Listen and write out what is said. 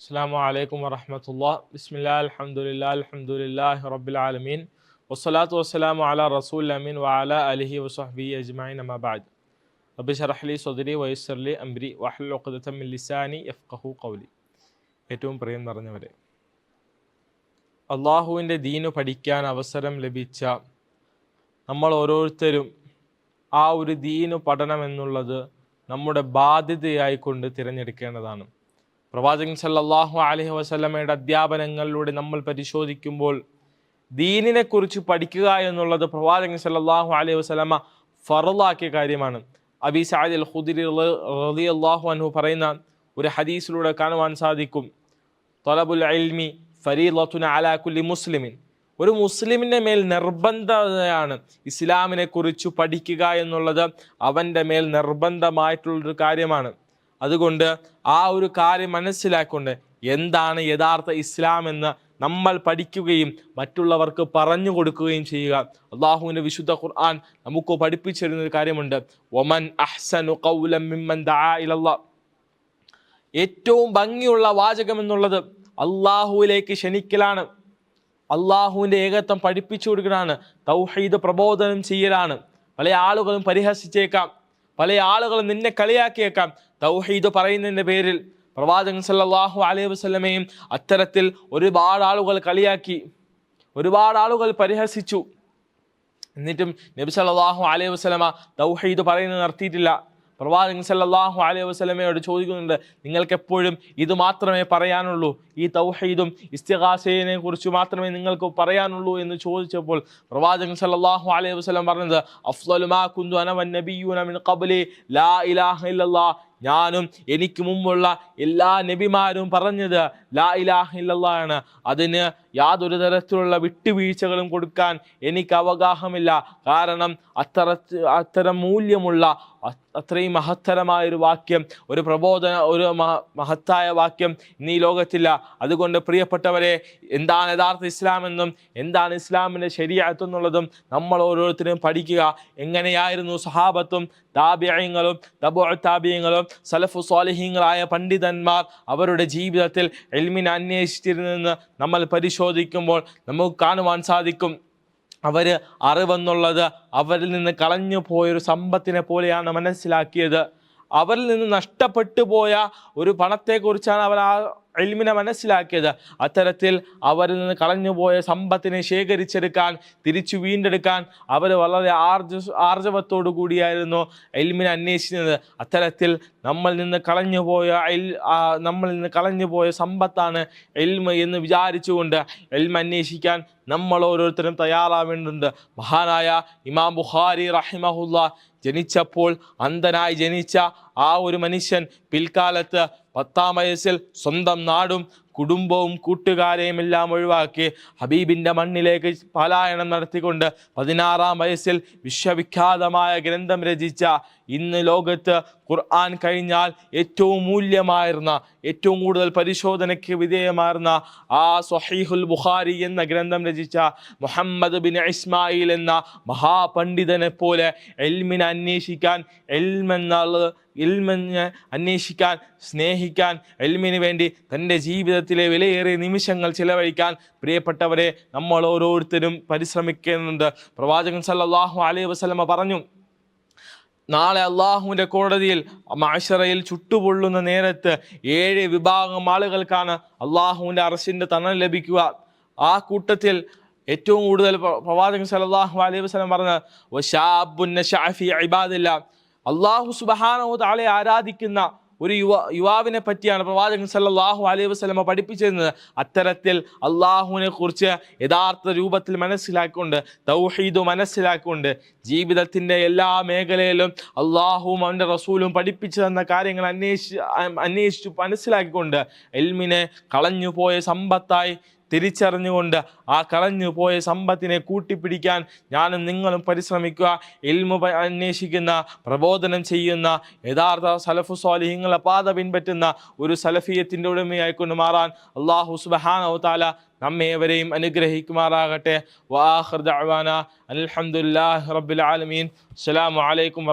അസ്സാം വലൈക്കും വറഹമത്തുള്ള. ബിസ്മില്ലാ അലഹമുല്ലാ അൽഹംദുലില്ലാഹി റബ്ബിൽ ആലമീൻ. വസ്സലാത്തു വസ്സലാമു അല റസൂൽ അമീൻ വാല അലഹി വസഹബി അജ്മൈൻ അമബാദ് റബ്ബി ഷറഹ്ലി സദരി വൈസർലി അംബ്രി മിൻ ലിസാനി യഫ്ഖഹു ഖൗലി. ഏറ്റവും പ്രിയം നിറഞ്ഞവരെ അള്ളാഹുവിന്റെ ദീനു പഠിക്കാൻ അവസരം ലഭിച്ച നമ്മൾ ഓരോരുത്തരും ആ ഒരു ദീനു പഠനം എന്നുള്ളത് നമ്മുടെ ബാധ്യതയായിക്കൊണ്ട് തിരഞ്ഞെടുക്കേണ്ടതാണ്. പ്രവാചകൻ സല്ലാഹു അലഹി വസ്ലമയുടെ അധ്യാപനങ്ങളിലൂടെ നമ്മൾ പരിശോധിക്കുമ്പോൾ ദീനിനെ കുറിച്ച് പഠിക്കുക എന്നുള്ളത് പ്രവാചകൻ സല്ലാഹു അലൈഹി വസ്ലമ ഫറലാക്കിയ കാര്യമാണ്. അബി സാദി അൽ ഖുദരി അള്ളാഹു അൻഹു പറയുന്ന ഒരു ഹദീസിലൂടെ കാണുവാൻ സാധിക്കും. തൊലബുൽ അൽമി ഫരീലത്തുന അലാ കുല്ലി മുസ്ലിമിൻ. ഒരു മുസ്ലിമിന്റെ മേൽ നിർബന്ധതയാണ് ഇസ്ലാമിനെ കുറിച്ച് പഠിക്കുക എന്നുള്ളത് അവന്റെ മേൽ നിർബന്ധമായിട്ടുള്ളൊരു കാര്യമാണ്. അതുകൊണ്ട് ആ ഒരു കാര്യം മനസ്സിലാക്കൊണ്ട് എന്താണ് യഥാർത്ഥ ഇസ്ലാം എന്ന് നമ്മൾ പഠിക്കുകയും മറ്റുള്ളവർക്ക് പറഞ്ഞു കൊടുക്കുകയും ചെയ്യുക. അള്ളാഹുവിന്റെ വിശുദ്ധ ഖുർആൻ നമുക്ക് പഠിപ്പിച്ചു തരുന്ന ഒരു കാര്യമുണ്ട്. ഒമൻ അഹ്സനു കൗലം ഏറ്റവും ഭംഗിയുള്ള വാചകം എന്നുള്ളത് അള്ളാഹുവിലേക്ക് ക്ഷണിക്കലാണ്. അള്ളാഹുവിന്റെ ഏകത്വം പഠിപ്പിച്ചു കൊടുക്കലാണ്. തൗഹീദ് പ്രബോധനം ചെയ്യലാണ്. പല ആളുകളും പരിഹസിച്ചേക്കാം. പല ആളുകളും നിന്നെ കളിയാക്കിയേക്കാം. തൗഹീദ് പറയുന്നതിന്റെ പേരിൽ പ്രവാചകൻ സല്ലാഹു അലൈഹി വസ്ലമയും അത്തരത്തിൽ ഒരുപാട് ആളുകൾ കളിയാക്കി ഒരുപാട് ആളുകൾ പരിഹസിച്ചു. എന്നിട്ടും നബി സല്ലല്ലാഹു അലൈഹി വസ്ലമ തൗഹീദ് പറയുന്നത് നിർത്തിയിട്ടില്ല. പ്രവാചകൻ സല്ലല്ലാഹു അലൈഹി വസല്ലമയോട് ചോദിക്കുന്നുണ്ട് നിങ്ങൾക്ക് എപ്പോഴും ഇത് മാത്രമേ പറയാനുള്ളൂ? ഈ തൗഹീദും ഇസ്തിഗാസയെ കുറിച്ച് മാത്രമേ നിങ്ങൾക്ക് പറയാനുള്ളൂ? എന്ന് ചോദിച്ചപ്പോൾ പ്രവാചകൻ സല്ലല്ലാഹു അലൈഹി വസല്ലം പറഞ്ഞത് അഫ്ലുമാ കുന്തു അന വൻ നബിയ്യൂന മിൻ ഖബ്ലി ലാ ഇലാഹ ഇല്ലല്ലാഹ് ഞാനും എനിക്ക് മുമ്പുള്ള എല്ലാ നബിമാരും പറഞ്ഞത് ലാ ഇലാഹ ഇല്ലല്ലാ ആണ്. അതിന് യാതൊരു തരത്തിലുള്ള വിട്ടുവീഴ്ചകളും കൊടുക്കാൻ എനിക്ക് അവഗാഹമില്ല. കാരണം അത്തര അത്തരം മൂല്യമുള്ള അത്രയും മഹത്തരമായ ഒരു വാക്യം ഒരു പ്രബോധന ഒരു മഹ- മഹത്തായ വാക്യം ഇന്ന് ഈ ലോകത്തില്ല. അതുകൊണ്ട് പ്രിയപ്പെട്ടവരെ എന്താണ് യഥാർത്ഥ ഇസ്ലാമെന്നും എന്താണ് ഇസ്ലാമിന്റെ ശരിയാത്തുന്നുള്ളതും നമ്മൾ ഓരോരുത്തരും പഠിക്കുക. എങ്ങനെയായിരുന്നു സഹാബത്തും താബിയങ്ങളും തബോ താബിയങ്ങളും സലഫു സ്വാലിഹീങ്ങളായ പണ്ഡിതന്മാർ അവരുടെ ജീവിതത്തിൽ എൽമിനെ അന്വേഷിച്ചിരുന്നെന്ന് നമ്മൾ പരിശോധിക്കുമ്പോൾ നമുക്ക് കാണുവാൻ സാധിക്കും. അവർ അറിവെന്നുള്ളത് അവരിൽ നിന്ന് കളഞ്ഞു പോയൊരു സമ്പത്തിനെ പോലെയാണ് മനസ്സിലാക്കിയത്. അവരിൽ നിന്ന് നഷ്ടപ്പെട്ടു പോയ ഒരു പണത്തെക്കുറിച്ചാണ് അവർ ആ എൽമിനെ മനസ്സിലാക്കിയത്. അത്തരത്തിൽ അവരിൽ നിന്ന് കളഞ്ഞുപോയ സമ്പത്തിനെ ശേഖരിച്ചെടുക്കാൻ തിരിച്ചു വീണ്ടെടുക്കാൻ അവർ വളരെ ആർജ ആർജവത്തോടു കൂടിയായിരുന്നു എൽമിനെ അന്വേഷിക്കുന്നത് അത്തരത്തിൽ നമ്മളിൽ നിന്ന് കളഞ്ഞുപോയ നമ്മളിൽ നിന്ന് കളഞ്ഞുപോയ സമ്പത്താണ് എൽമ എന്ന് വിചാരിച്ചുകൊണ്ട് എൽമ അന്വേഷിക്കാൻ നമ്മൾ ഓരോരുത്തരും തയ്യാറാവേണ്ടതുണ്ട്. മഹാനായ ഇമാം ബുഖാരി റഹിമഹുല്ല ജനിച്ചപ്പോൾ അന്ധനായി ജനിച്ച ആ ഒരു മനുഷ്യൻ പിൽക്കാലത്ത് പത്താം വയസ്സിൽ സ്വന്തം നാടും കുടുംബവും കൂട്ടുകാരെയും എല്ലാം ഒഴിവാക്കി ഹബീബിന്റെ മണ്ണിലേക്ക് പലായനം നടത്തിക്കൊണ്ട് പതിനാറാം വയസ്സിൽ വിശ്വവിഖ്യാതമായ ഗ്രന്ഥം രചിച്ച ഇന്ന് ലോകത്ത് ഖുർആൻ കഴിഞ്ഞാൽ ഏറ്റവും മൂല്യമായിരുന്ന ഏറ്റവും കൂടുതൽ പരിശോധനയ്ക്ക് വിധേയമായിരുന്ന ആ സൊഹീഹുൽ ബുഖാരി എന്ന ഗ്രന്ഥം രചിച്ച മുഹമ്മദ് ബിൻ ഇസ്മായിൽ എന്ന മഹാപണ്ഡിതനെ പോലെ എൽമിനെ അന്വേഷിക്കാൻ എൽമെന്നുള്ളത് എൽമിനെ അന്വേഷിക്കാൻ സ്നേഹിക്കാൻ എൽമിന് വേണ്ടി തന്റെ ജീവിതത്തിലെ വിലയേറിയ നിമിഷങ്ങൾ ചിലവഴിക്കാൻ പ്രിയപ്പെട്ടവരെ നമ്മൾ ഓരോരുത്തരും പരിശ്രമിക്കുന്നുണ്ട് പ്രവാചകൻ സല്ലാഹു അലൈഹി വസ്ലമ പറഞ്ഞു നാളെ അള്ളാഹുവിന്റെ കോടതിയിൽ മാഷറയിൽ ചുട്ടുപൊള്ളുന്ന നേരത്ത് ഏഴ് വിഭാഗം ആളുകൾക്കാണ് അള്ളാഹുവിന്റെ അറസിന്റെ തണൽ ലഭിക്കുക. ആ കൂട്ടത്തിൽ ഏറ്റവും കൂടുതൽ പ്രവാചകൻ സല്ലല്ലാഹു അലൈഹി വസ്ലം പറഞ്ഞ അള്ളാഹു സുബഹാനോ താളെ ആരാധിക്കുന്ന ഒരു യുവ യുവാവിനെ പറ്റിയാണ് പ്രവാചകൻ സല്ലാഹു അലൈഹി വസ്ലമ പഠിപ്പിച്ചിരുന്നത്. അത്തരത്തിൽ അള്ളാഹുവിനെ കുറിച്ച് യഥാർത്ഥ രൂപത്തിൽ മനസ്സിലാക്കിക്കൊണ്ട് തൗഹീദ് മനസ്സിലാക്കിക്കൊണ്ട് ജീവിതത്തിന്റെ എല്ലാ മേഖലയിലും അള്ളാഹുവും അവന്റെ റസൂലും പഠിപ്പിച്ചു തന്ന കാര്യങ്ങൾ അന്വേഷിച്ച് അന്വേഷിച്ചു മനസ്സിലാക്കിക്കൊണ്ട് എൽമിനെ കളഞ്ഞു പോയ സമ്പത്തായി തിരിച്ചറിഞ്ഞുകൊണ്ട് ആ കളഞ്ഞു പോയ സമ്പത്തിനെ കൂട്ടിപ്പിടിക്കാൻ ഞാനും നിങ്ങളും പരിശ്രമിക്കുക ഇൽമു അന്വേഷിക്കുന്ന പ്രബോധനം ചെയ്യുന്ന യഥാർത്ഥ സലഫു സ്വാലിഹിങ്ങളെ പാത പിൻപറ്റുന്ന ഒരു സലഫിയത്തിന്റെ ഉടമയായിക്കൊണ്ട് മാറാൻ അള്ളാഹു സുബഹാനോ താല നമ്മേവരെയും അനുഗ്രഹിക്കുമാറാകട്ടെ. വാഹർ അലഹമുല്ലാ റബ്ബിൽ ആലമീൻ. അസ്സലാമു അലൈക്കും